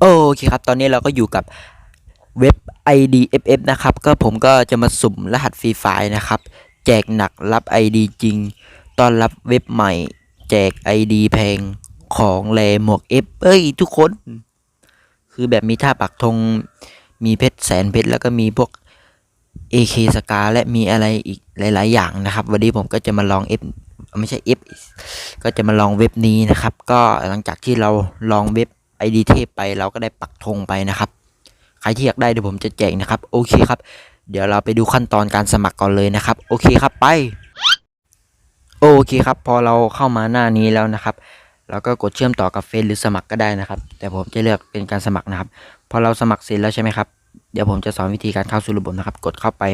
โอเคครับ ตอนนี้เราก็อยู่กับเว็บ IDFF นะครับ ก็ผมก็จะมาสุ่มรหัสฟรีไฟล์นะครับ แจกหนักรับ ID จริง ตอนรับเว็บใหม่ แจก ID แพงของแลหมวก F เอ้ย ทุกคน คือแบบมีท่าปักธง มีเพชรแสนเพชร แล้วก็มีพวก AK สกาและมีอะไรอีกหลาย ๆ อย่างนะครับ วันนี้ผมก็จะมาลอง F ไม่ใช่ F ก็จะมาลองเว็บนี้นะครับ ก็หลังจากที่เราลองเว็บ ID เทพไปเราก็ได้ปักธงไปนะครับ ใครที่อยากได้เดี๋ยวผมจะแจกนะครับ โอเคครับ เดี๋ยวเราไปดูขั้นตอนการสมัครก่อนเลยนะครับ โอเคครับไป โอเคครับ พอเราเข้ามาหน้านี้แล้วนะครับเราก็กดเชื่อมต่อกับเฟซหรือสมัครก็ได้นะครับ แต่ผมจะเลือกเป็นการสมัครนะครับ พอเราสมัครเสร็จแล้วใช่ไหมครับ เดี๋ยวผมจะสอนวิธีการเข้าสู่ระบบนะครับ กดเข้าไป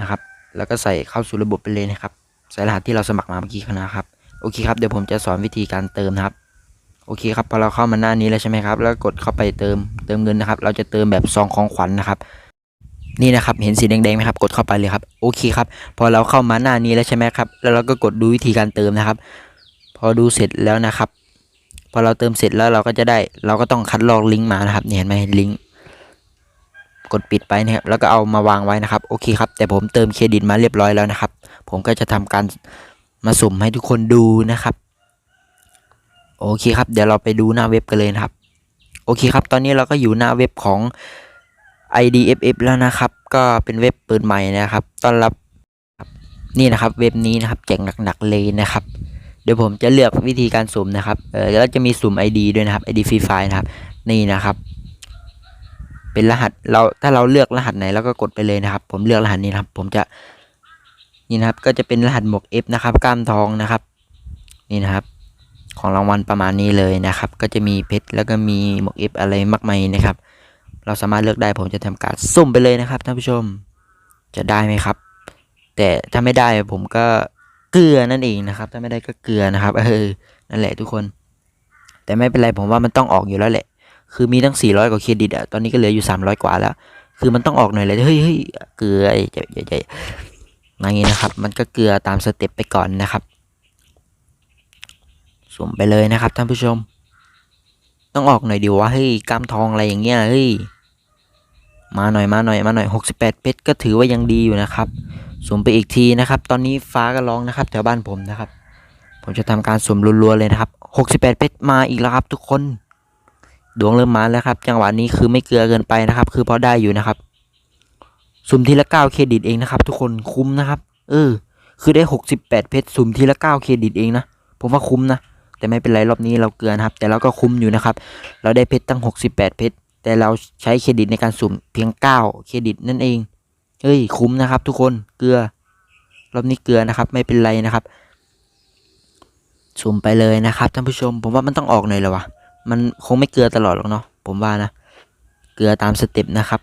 นะครับ แล้วก็ใส่เข้าสู่ระบบไปเลยนะครับ ใส่รหัสที่เราสมัครมาเมื่อกี้นะครับ โอเคครับ เดี๋ยวผมจะสอนวิธีการเติมนะครับ โอเคครับพอเราเข้ามาหน้านี้แล้วใช่ไหมครับ แล้วกดเข้าไปเติมเติมเงินนะครับ เราจะเติมแบบซองของขวัญนะครับ นี่นะครับเห็นสีแดงๆไหมครับกดเข้าไปเลยครับโอเคครับ พอเราเข้ามาหน้านี้แล้วใช่ไหมครับแล้วเราก็กดดูวิธีการเติมนะครับ พอดูเสร็จแล้วนะครับ พอเราเติมเสร็จแล้วเราก็จะได้เราก็ต้องคัดลอกลิงก์มานะครับเนี่ยเห็นไหมลิงก์กดปิดไปนะครับแล้วก็เอามาวางไว้นะครับโอเคครับแต่ผมเติมเครดิตมาเรียบร้อยแล้วนะครับ ผมก็จะทำการมาสุ่มให้ทุกคนดูนะครับ โอเคครับเดี๋ยวเราไปดูหน้าเว็บกันเลยนะครับ โอเคครับ ตอนนี้เราก็อยู่หน้าเว็บของ IDFF แล้วนะครับ ก็เป็นเว็บเปิดใหม่นะครับต้อนรับนี่นะครับ เว็บนี้นะครับแจกหนักๆเลยนะครับ เดี๋ยวผมจะเลือกวิธีการสุ่มนะครับเออแล้วจะมีสุ่ม ID ด้วยนะครับ ID Free Fire นะครับ นี่นะครับ เป็นรหัสเราถ้าเราเลือกรหัสไหนเราก็กดไปเลยนะครับ ผมเลือกรหัสนี้นะครับ ผมจะนี่นะครับก็จะเป็นรหัสหมวก F นะครับ กล้ามทองนะครับ นี่นะครับ ของรางวัลประมาณนี้เลยนะครับ ก็จะมีเพชรแล้วก็มีหมวก F อะไรมากมายนะครับ เราสามารถเลือกได้ผมจะทำการสุ่มไปเลยนะครับท่านผู้ชมจะได้ไหมครับ แต่ถ้าไม่ได้ผมก็เกลือนั่นเองนะครับ ถ้าไม่ได้ก็เกลือนะครับเออนั่นแหละทุกคน แต่ไม่เป็นไรผมว่ามันต้องออกอยู่แล้วแหละ คือมีตั้ง 400 กว่าเครดิตอะตอนนี้ก็เหลืออยู่ 300 กว่าแล้ว คือมันต้องออกหน่อยเลยเฮ้ยเฮ้ยเกลือใหญ่ใหญ่ใหญ่อย่างงี้นะครับ มันก็เกลือตามสเต็ปไปก่อนนะครับ สุ่มไปเลยนะครับท่านผู้ชม ต้องออกหน่อยดีวะเฮ้ยกล้ามทองอะไรอย่างเงี้ยเฮ้ยมาหน่อยมาหน่อยมาหน่อย 68 เพชรก็ถือว่ายังดีอยู่นะครับสุ่มไปอีกทีนะครับ ตอนนี้ฟ้าก็ร้องนะครับแถวบ้านผมนะครับ ผมจะทำการสุ่มรัวๆเลยนะครับ 68 เพชรมาอีกแล้วครับ ทุกคน ดวงเริ่มมาแล้วครับ จังหวะนี้คือไม่เกลือเกินไปนะครับ คือพอได้อยู่นะครับสุ่มทีละ9เครดิตเองนะครับ ทุกคนคุ้มนะครับ เออ คือได้ 68 เพชรสุ่มทีละ9เครดิตเองนะ ผมว่าคุ้มนะ แต่ไม่เป็นไรรอบนี้เราเกลือนะครับ แต่เราก็คุ้มอยู่นะครับ เราได้เพชรตั้ง 68 เพชร แต่เราใช้เครดิตในการสุ่มเพียง 9 เครดิตนั่นเอง เฮ้ย คุ้มนะครับ ทุกคน เกลือ รอบนี้เกลือนะครับ ไม่เป็นไรนะครับ สุ่มไปเลยนะครับท่านผู้ชม ผมว่ามันต้องออกหน่อยแล้ววะ มันคงไม่เกลือตลอดหรอกเนาะ ผมว่านะ เกลือตามสเต็ปนะครับ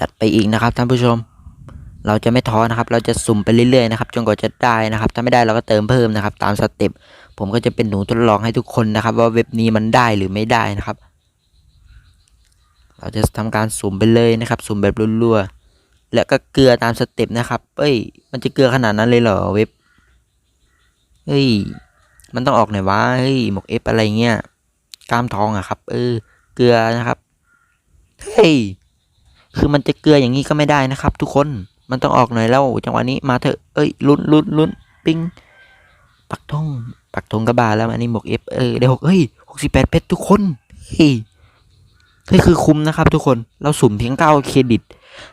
จัดไปอีกนะครับท่านผู้ชม เราจะไม่ท้อนะครับ เราจะสุ่มไปเรื่อยๆนะครับจนกว่าจะได้นะครับ ถ้าไม่ได้เราก็เติมเพิ่มนะครับ ตามสเต็ปผมก็จะเป็นหนูทดลองให้ทุกคนนะครับ ว่าเว็บนี้มันได้หรือไม่ได้นะครับ เราจะทำการสุ่มไปเลยนะครับ สุ่มแบบรัวๆแล้วก็เกลือตามสเต็ปนะครับ เอ้ย มันจะเกลือขนาดนั้นเลยเหรอเว็บเฮ้ยมันต้องออกหน่อยวะเฮ้ยหมวกเอฟอะไรเงี้ยกล้ามทองอะครับ เออ เกลือนะครับเฮ้ยคือมันจะเกลืออย่างนี้ก็ไม่ได้นะครับ ทุกคน มันต้องออกหน่อยแล้วจังหวะนี้มาเถอะเอ้ยลุ้นลุ้นลุ้นปิ้งปักธงปักธงกระบาแล้วอันนี้หมวกเอฟเออได้หกเฮ้ยหกสิบแปดเพชรทุกคนเฮ้ยเฮ้ยคือคุ้มนะครับทุกคนเราสุ่มเพียงเก้าเครดิต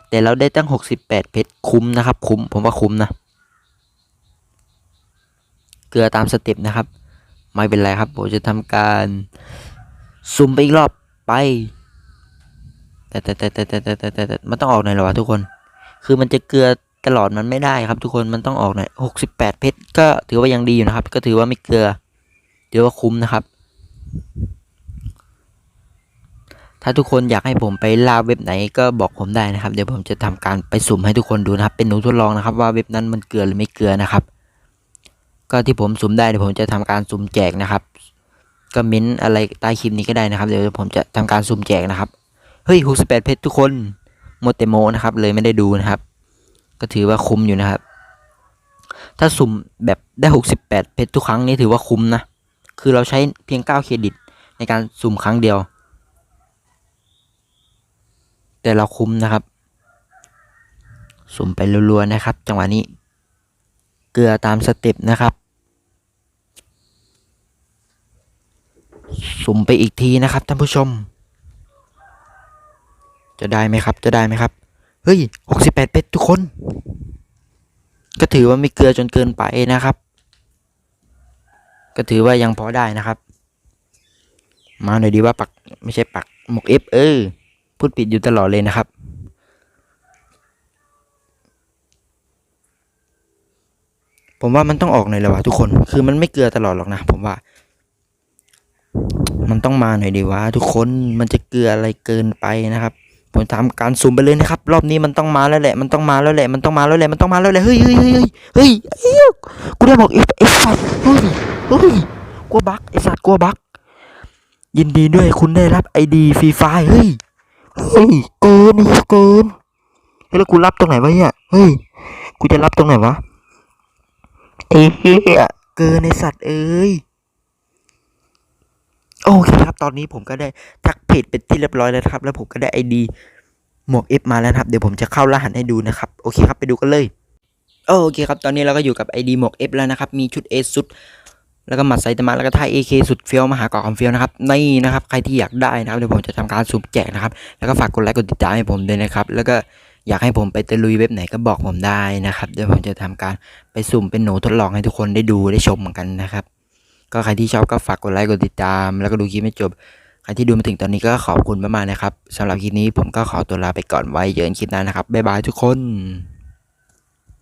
แต่เราได้ตั้งหกสิบแปดเพชรคุ้มนะครับ คุ้มผมว่าคุ้มนะ เกลือตามสเต็ปนะครับ ไม่เป็นไรครับผมจะทำการสุ่มไปอีกรอบไป แต่แต่แต่แต่แต่แต่แต่แต่มันต้องออกหน่อยหรอวะทุกคน คือมันจะเกลือตลอดมันไม่ได้ครับ ทุกคนมันต้องออกหน่อยหกสิบแปดเพชรก็ถือว่ายังดีอยู่นะครับ ก็ถือว่าไม่เกลือถือว่าคุ้มนะครับ ถ้าทุกคนอยากให้ผมไปล่าเว็บไหนก็บอกผมได้นะครับ เดี๋ยวผมจะทำการไปสุ่มให้ทุกคนดูนะครับ เป็นหนูทดลองนะครับ ว่าเว็บนั้นมันเกลือหรือไม่เกลือนะครับ ก็ที่ผมสุ่มได้เดี๋ยวผมจะทำการสุ่มแจกนะครับก็เม้นอะไรใต้คลิปนี้ก็ได้นะครับ เดี๋ยวผมจะทำการสุ่มแจกนะครับ เฮ้ย68เพชรทุกคน โมเตโมนะครับ เลยไม่ได้ดูนะครับ ก็ถือว่าคุ้มอยู่นะครับ ถ้าสุ่มแบบได้ 68 เพชรทุกครั้งนี่ถือว่าคุ้มนะ คือเราใช้เพียง 9 เครดิตในการสุ่มครั้งเดียว แต่เราคุ้มนะครับ สุ่มไปรัวๆนะครับ จังหวะนี้ เกลือตามสเต็ปนะครับ สุ่มไปอีกทีนะครับท่านผู้ชม จะได้ไหมครับ จะได้ไหมครับ เฮ้ย68เป็ดทุกคน ก็ถือว่าไม่เกลือจนเกินไปนะครับ ก็ถือว่ายังพอได้นะครับ มาหน่อยดีว่าปักไม่ใช่ปักหมกเอฟเออ พูดผิดอยู่ตลอดเลยนะครับ ผมว่ามันต้องออกหน่อยแล้ววะทุกคน คือมันไม่เกลือตลอดหรอกนะ ผมว่ามันต้องมาหน่อยดีวะทุกคนมันจะเกลืออะไรเกินไปนะครับ ผมทำการซูมไปเลยนะครับ รอบนี้มันต้องมาแล้วแหละ มันต้องมาแล้วแหละ มันต้องมาแล้วแหละ มันต้องมาแล้วแหละ เฮ้ยเฮ้ยเฮ้ยเฮ้ยเฮ้ยกูได้บอกเอฟเอฟสัตว์เฮ้ยเฮ้ยกลัวบักไอสัตว์กลัวบักยินดีด้วยคุณได้รับไอดีฟรีไฟเฮ้ย เฮ้ย เกินเกินแล้วกูรับตรงไหนวะเนี่ย เฮ้ย กูจะรับตรงไหนวะไอ้เหี้ยเกินไอสัตว์เอ้ย โอเคครับ ตอนนี้ผมก็ได้ทัก จเป็นที่เรียบร้อยแล้วครับ แล้วผมก็ได้ไอดีหมวก F มาแล้วครับ เดี๋ยวผมจะเข้ารหัสให้ดูนะครับ โอเคครับไปดูกันเลย โอเคครับ ตอนนี้เราก็อยู่กับ ID หมวก F แล้วนะครับ มีชุด A สุด แล้วก็หมัดไซตามะแล้วก็ท่า AK สุดเฟี้ยวมหากรอบความเฟี้ยวนะครับ นี่นะครับ ใครที่อยากได้นะครับ เดี๋ยวผมจะทำการสุ่มแจกนะครับ แล้วก็ฝากกดไลค์กดติดตามให้ผมด้วยนะครับ แล้วก็อยากให้ผมไปตะลุยเว็บไหนก็บอกผมได้นะครับ เดี๋ยวผมจะทำการไปสุ่มเป็นหนูทดลองให้ทุกคนได้ดูได้ชมเหมือนกันนะครับ ก็ใครที่ชอบก็ฝากกดไลค์กดติดตาม แล้วก็ดูคลิปไม่จบ ครที่ดูมาถึงตอนนี้ก็ขอบคุณมากๆนะครับสำหรับคลิปนี้ผมก็ขอตัวลาไปก่อนไว้เจอกันคลิปหน้านะครับบ๊ายบายทุกคน